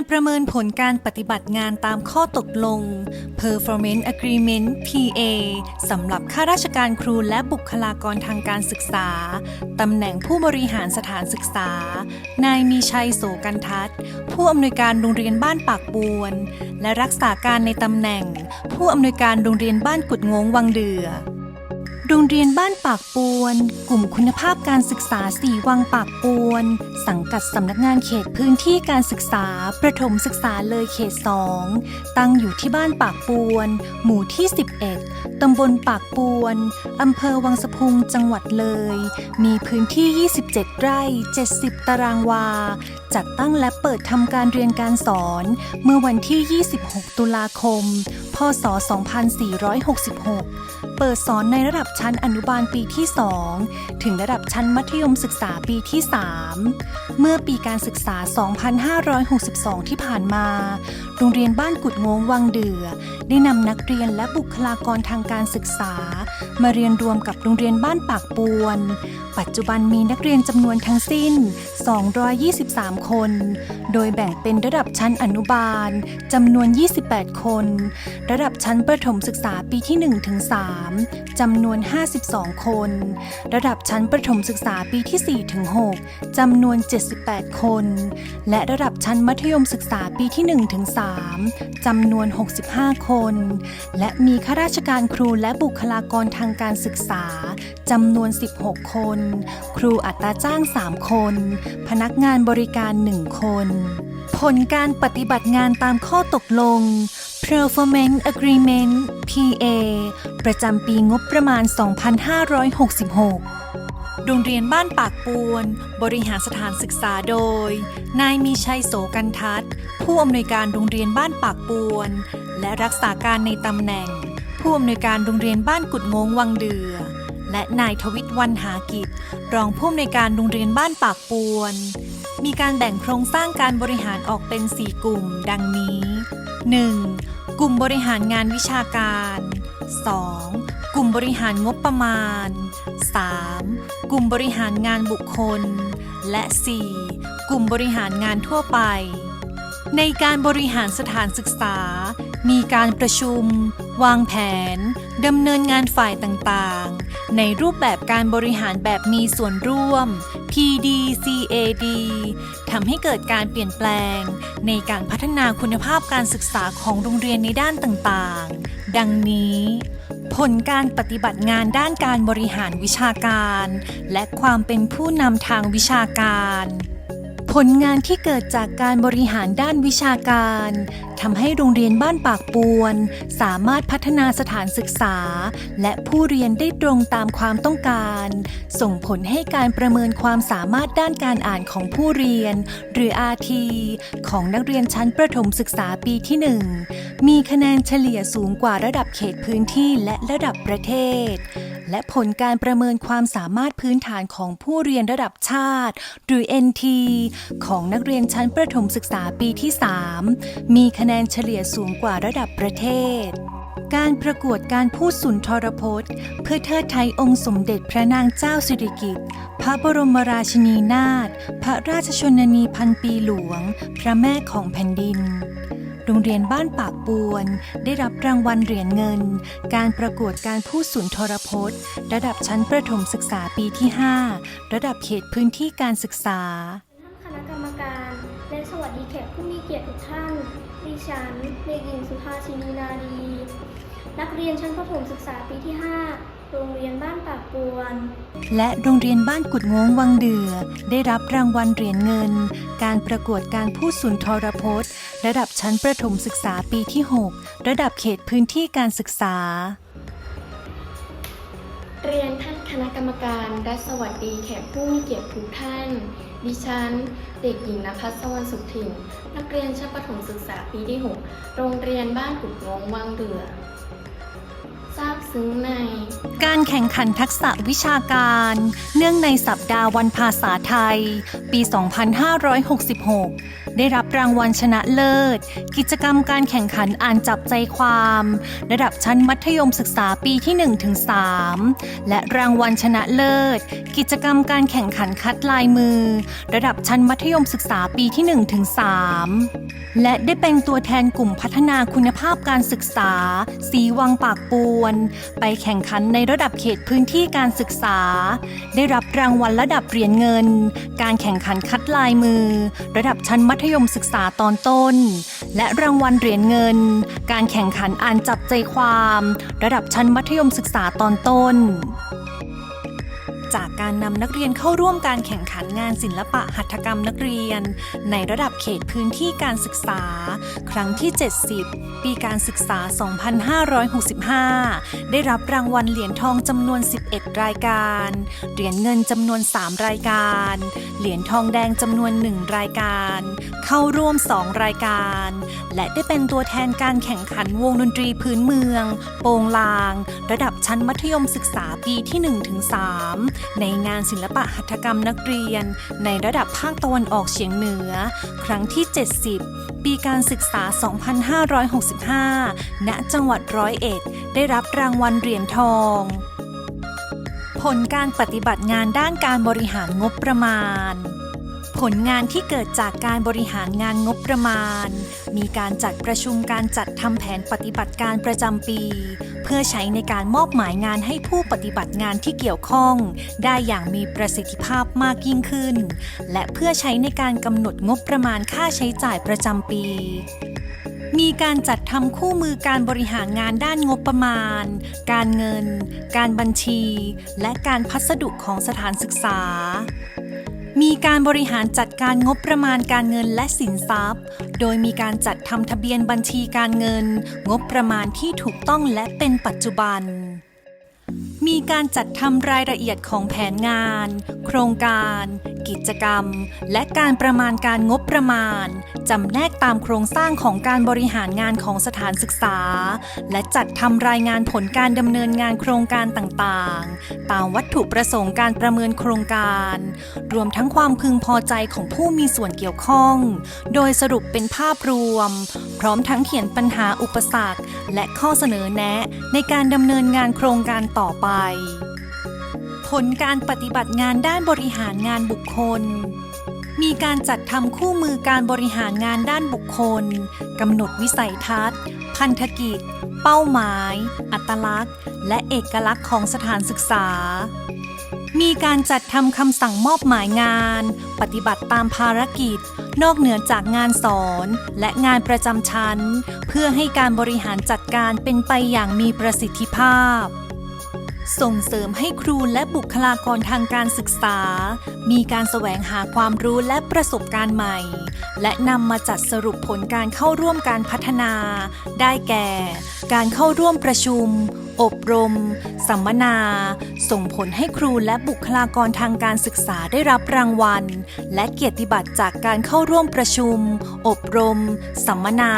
การประเมินผลการปฏิบัติงานตามข้อตกลง Performance Agreement PA สำหรับข้าราชการครูและบุคลากรทางการศึกษา ตำแหน่งผู้บริหารสถานศึกษา นายมีชัยโสกันทัศน์ ผู้อำนวยการโรงเรียนบ้านปากปวนและรักษาการในตำแหน่ง ผู้อำนวยการโรงเรียนบ้านกุดงงวังเดือ โรงเรียนบ้านปากปวน กลุ่มคุณภาพการศึกษาสี่วังปากปวน สังกัดสำนักงานเขตพื้นที่การศึกษา ประถมศึกษาเลยเขต2ตั้งอยู่ที่บ้านปากปวน หมู่ที่ 11 ตำบลปากปวนอำเภอวังสะพุงจังหวัดเลย มีพื้นที่ 27 ไร่ 70 ตารางวา จัดตั้งและเปิดทำการเรียนการสอน เมื่อวันที่ 26 ตุลาคม พศ 2466 เปิดสอนในระดับชั้นอนุบาลปีที่ 2 ถึงระดับชั้นมัธยมศึกษาปีที่ 3 เมื่อปีการศึกษา 2562 ที่ผ่านมา โรงเรียนบ้านกุดงงวังเดือ ได้นำนักเรียนและบุคลากรทางการศึกษา มาเรียนรวมกับโรงเรียนบ้านปากปวน ปัจจุบันมีนักเรียนจำนวนทั้งสิ้น 223 คน โดยแบ่งเป็นระดับชั้นอนุบาลจำนวน 28 คน ระดับชั้นประถมศึกษาปีที่1ถึง3จำนวน 52 คน ระดับชั้นประถมศึกษาปีที่4ถึง6จำนวน 78 คน และระดับชั้นมัธยมศึกษาปีที่1ถึง3จำนวน 65 คน และมีข้าราชการครูและบุคลากรทางการศึกษาจำนวน 16 คน ครูอัตราจ้าง 3 คน พนักงานบริการ 1 คน ผลการปฏิบัติงานตามข้อตกลง Performance Agreement PA ประจำปีงบประมาณ 2566 โรงเรียนบ้านปากปวนบริหารสถานศึกษาโดย นายมีชัยโสกันทัศน์ผู้อำนวยการโรงเรียนบ้านปากปวนและรักษาการในตำแหน่ง ผู้อำนวยการโรงเรียนบ้านกุดงงวังเดือ และนายทวิทย์วันหากิจ รองผู้อำนวยการโรงเรียนบ้านปากปวน มีการแบ่งโครงสร้างการบริหารออกเป็น 4 กลุ่ม ดังนี้ 1. กลุ่มบริหารงานวิชาการ 2. กลุ่มบริหารงบประมาณ 3. กลุ่มบริหารงานบุคคล และ 4. กลุ่มบริหารงานทั่วไป ในการบริหารสถานศึกษา มีการประชุม วางแผนดำเนินงานฝ่ายต่างๆ ในรูปแบบการบริหารแบบมีส่วนร่วม PDCAD ทำให้เกิดการเปลี่ยนแปลง ในการพัฒนาคุณภาพการศึกษาของโรงเรียนในด้านต่างๆ ดังนี้ ผลการปฏิบัติงานด้านการบริหารวิชาการ และความเป็นผู้นำทางวิชาการ ผลงานที่เกิดจากการบริหารด้านวิชาการทำให้โรงเรียนบ้านปากปวน สามารถพัฒนาสถานศึกษา และผู้เรียนได้ตรงตามความต้องการ ส่งผลให้การประเมินความสามารถด้านการอ่านของผู้เรียน หรือ RT ของนักเรียนชั้นประถมศึกษาปีที่ 1 มีคะแนนเฉลี่ยสูงกว่าระดับเขตพื้นที่และระดับประเทศ และผลการประเมินความสามารถพื้นฐานของผู้เรียนระดับชาติ หรือ NT ของนักเรียนชั้นประถมศึกษาปีที่ 3 มีคะแนนเฉลี่ยสูงกว่าระดับประเทศ การประกวดการพูดสุนทรพจน์ เพื่อเทิดไทยองค์สมเด็จพระนางเจ้าสิริกิติ์พระบรมราชินีนาถพระราชชนนีพันปีหลวง พระแม่ของแผ่นดิน โรงเรียนบ้านปากปวน ได้รับรางวัลเหรียญเงิน การประกวดการพูดสุนทรพจน์ ระดับชั้นประถมศึกษาปีที่ 5 ระดับเขตพื้นที่การศึกษาท่านคณะกรรมการ และสวัสดีแขกผู้มีเกียรติทุกท่านดิฉันเด็กหญิงสุภาชินีนาดีนักเรียนชั้นประถมศึกษาปีที่ 5 โรงเรียนบ้านปากปวน และโรงเรียนบ้านกุดงงวังเดือ ได้รับรางวัลเหรียญเงิน การประกวดการพูดสุนทรพจน์ ระดับชั้นประถมศึกษาปีที่ 6 ระดับเขตพื้นที่การศึกษา เรียนท่านคณะกรรมการและสวัสดีแขกผู้มีเกียรติทุกท่าน ดิฉัน เด็กหญิงนภัสสวรรณสุขถิ่น นักเรียนชั้นประถมศึกษาปีที่ 6 โรงเรียนบ้านกุดงงวังเดือ ซาบซึ้งในการแข่งขันทักษะวิชาการ เนื่องในสัปดาห์วันภาษาไทย ปี 2566 ได้รับรางวัลชนะเลิศ กิจกรรมการแข่งขันอ่านจับใจความ ระดับชั้นมัธยมศึกษาปีที่1ถึง3และรางวัลชนะเลิศ กิจกรรมการแข่งขันคัดลายมือ ระดับชั้นมัธยมศึกษาปีที่1ถึง3และได้เป็นตัวแทนกลุ่มพัฒนาคุณภาพการศึกษา สีวังปากปวนไปแข่งขันในระดับเขตพื้นที่การศึกษา ได้รับรางวัลระดับเหรียญเงิน การแข่งขันคัดลายมือ ระดับชั้นมัธยมศึกษาตอนต้น และรางวัลเหรียญเงิน การแข่งขันอ่านจับใจความ ระดับชั้นมัธยมศึกษาตอนต้น จากการนำนักเรียนเข้าร่วมการแข่งขันงานศิลปะหัตถกรรมนักเรียน ในระดับเขตพื้นที่การศึกษา ครั้งที่ 70 ปีการศึกษา 2565 ได้รับรางวัลเหรียญทองจำนวน 11 รายการ เหรียญเงินจำนวน 3 รายการ เหรียญทองแดงจำนวน 1 รายการ เข้าร่วม 2 รายการ และได้เป็นตัวแทนการแข่งขันวงดนตรีพื้นเมือง โปงลาง ระดับชั้นมัธยมศึกษาปีที่ 1-3ในงานศิลปะหัตถกรรมนักเรียน ในระดับภาคตะวันออกเฉียงเหนือ ครั้งที่ 70 ปีการศึกษา 2565 ณ จังหวัดร้อยเอ็ด ได้รับรางวัลเหรียญทอง ผลการปฏิบัติงานด้านการบริหารงบประมาณ ผลงานที่เกิดจากการบริหารงานงบประมาณ มีการจัดประชุมการจัดทำแผนปฏิบัติการประจำปี เพื่อใช้ในการมอบหมายงานให้ผู้ปฏิบัติงานที่เกี่ยวข้อง ได้อย่างมีประสิทธิภาพมากยิ่งขึ้น และเพื่อใช้ในการกำหนดงบประมาณค่าใช้จ่ายประจำปีมีการจัดทำคู่มือการบริหารงานด้านงบประมาณ การเงิน การบัญชี และการพัสดุของสถานศึกษา มีการบริหารจัดการงบประมาณการเงินและสินทรัพย์ โดยมีการจัดทำทะเบียนบัญชีการเงิน งบประมาณที่ถูกต้องและเป็นปัจจุบัน มีการจัดทำรายละเอียดของแผนงาน โครงการ กิจกรรม และการประมาณการงบประมาณ จำแนกตามโครงสร้างของการบริหารงานของสถานศึกษา และจัดทำรายงานผลการดำเนินงานโครงการต่างๆ ตามวัตถุประสงค์การประเมินโครงการ รวมทั้งความพึงพอใจของผู้มีส่วนเกี่ยวข้อง โดยสรุปเป็นภาพรวม พร้อมทั้งเขียนปัญหาอุปสรรค และข้อเสนอแนะในการดำเนินงานโครงการต่อไปผลการปฏิบัติงานด้านบริหารงานบุคคล มีการจัดทำคู่มือการบริหารงานด้านบุคคลกำหนดวิสัยทัศน์ พันธกิจ เป้าหมาย อัตลักษณ์ และเอกลักษณ์ของสถานศึกษา มีการจัดทำคำสั่งมอบหมายงาน ปฏิบัติตามภารกิจ นอกเหนือจากงานสอนและงานประจำชั้น เพื่อให้การบริหารจัดการเป็นไปอย่างมีประสิทธิภาพ ส่งเสริมให้ครูและบุคลากรทางการศึกษา มีการแสวงหาความรู้และประสบการณ์ใหม่ และนำมาจัดสรุปผลการเข้าร่วมการพัฒนา ได้แก่ การเข้าร่วมประชุม อบรม สัมมนา ส่งผลให้ครูและบุคลากรทางการศึกษาได้รับรางวัล และเกียรติบัตรจากการเข้าร่วมประชุม อบรม สัมมนา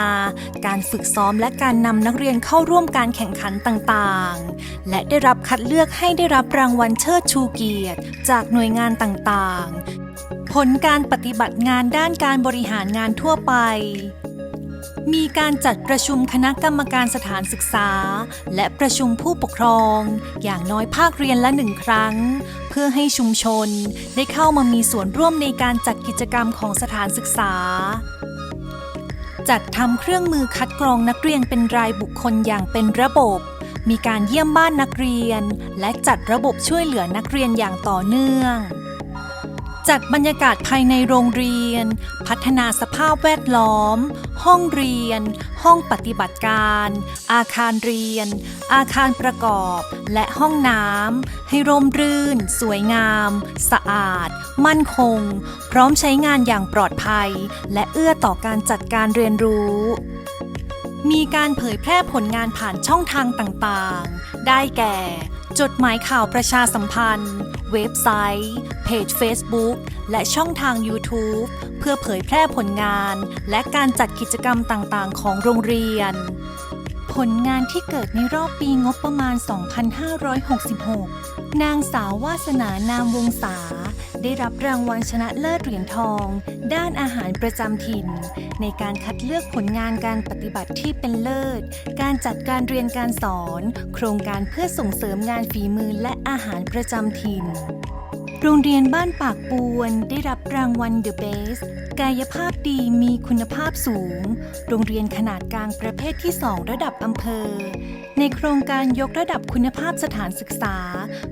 การฝึกซ้อมและการนำนักเรียนเข้าร่วมการแข่งขันต่างๆ และได้รับคัดเลือกให้ได้รับรางวัลเชิดชูเกียรติ จากหน่วยงานต่างๆ ผลการปฏิบัติงานด้านการบริหารงานทั่วไป มีการจัดประชุมคณะกรรมการสถานศึกษา และประชุมผู้ปกครอง อย่างน้อยภาคเรียนละหนึ่งครั้ง เพื่อให้ชุมชนได้เข้ามามีส่วนร่วมในการจัดกิจกรรมของสถานศึกษา จัดทำเครื่องมือคัดกรองนักเรียนเป็นรายบุคคลอย่างเป็นระบบ มีการเยี่ยมบ้านนักเรียน และจัดระบบช่วยเหลือนักเรียนอย่างต่อเนื่อง จัดบรรยากาศภายในโรงเรียน พัฒนาสภาพแวดล้อม ห้องเรียน ห้องปฏิบัติการ อาคารเรียน อาคารประกอบ และห้องน้ำให้ร่มรื่น สวยงาม สะอาด มั่นคง พร้อมใช้งานอย่างปลอดภัย และเอื้อต่อการจัดการเรียนรู้มีการเผยแพร่ผลงานผ่านช่องทางต่างๆ ได้แก่ จดหมายข่าวประชาสัมพันธ์ เว็บไซต์ เพจ Facebook และช่องทาง YouTube เพื่อเผยแพร่ผลงาน และการจัดกิจกรรมต่างๆ ของโรงเรียน ผลงานที่เกิดในรอบปีงบประมาณ 2566 นางสาววาสนานามวงศาได้รับรางวัลชนะเลิศเหรียญทอง ด้านอาหารประจำถิ่น ในการคัดเลือกผลงานการปฏิบัติที่เป็นเลิศ การจัดการเรียนการสอน โครงการเพื่อส่งเสริมงานฝีมือและ หารประจำถิ่น โรงเรียนบ้านปากปวนได้รับรางวัล The Best กายภาพดีมีคุณภาพสูง โรงเรียนขนาดกลางประเภทที่ 2 ระดับอำเภอ ในโครงการยกระดับคุณภาพสถานศึกษา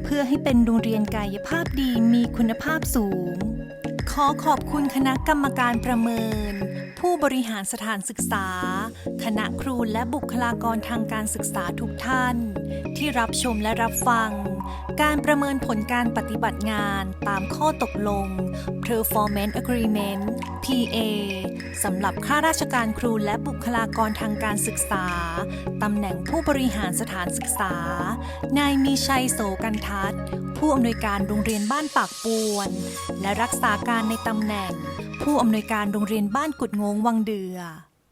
เพื่อให้เป็นโรงเรียนกายภาพดีมีคุณภาพสูง ขอขอบคุณคณะกรรมการประเมินผู้บริหารสถานศึกษา คณะครูและบุคลากรทางการศึกษาทุกท่าน ที่รับชมและรับฟัง การประเมินผลการปฏิบัติงานตามข้อตกลง Performance Agreement PA สำหรับข้าราชการครูและบุคลากรทางการศึกษา ตำแหน่งผู้บริหารสถานศึกษา นายมีชัยโสกันทัศน์ ผู้อำนวยการโรงเรียนบ้านปากปวน และรักษาการในตำแหน่ง ผู้อำนวยการโรงเรียนบ้านกุดงงวังเดือ